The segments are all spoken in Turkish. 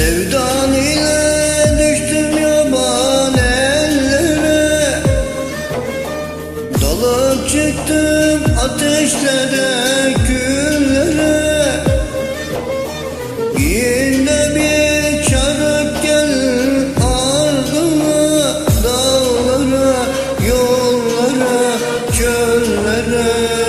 Sevdan ile düştüm yaban ellere. Dalıp çıktım ateşlere küllere. Giyin de bir çarık gel ardına Dağlara, yollara, çöllere.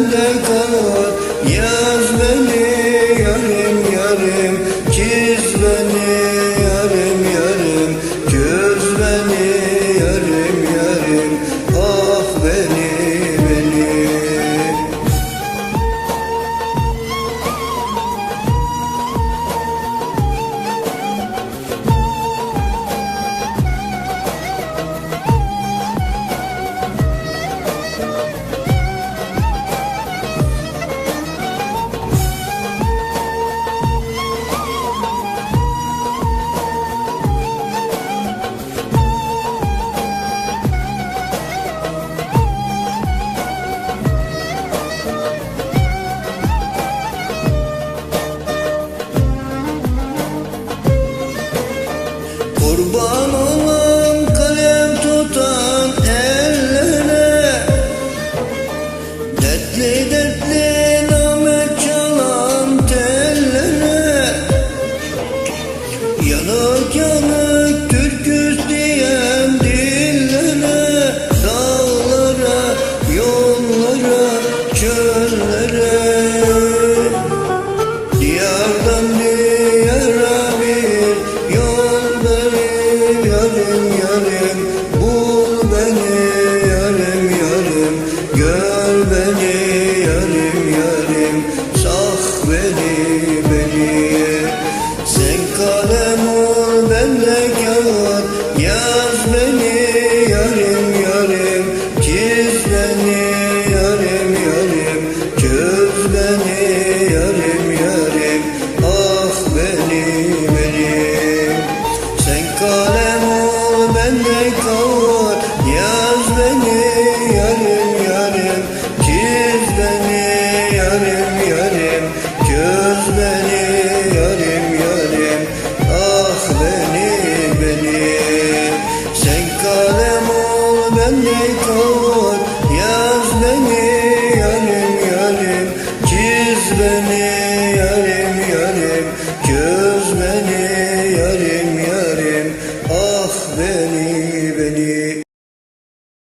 sende kal beni kor Yaz beni yarim yarim Çiz beni yarim yarim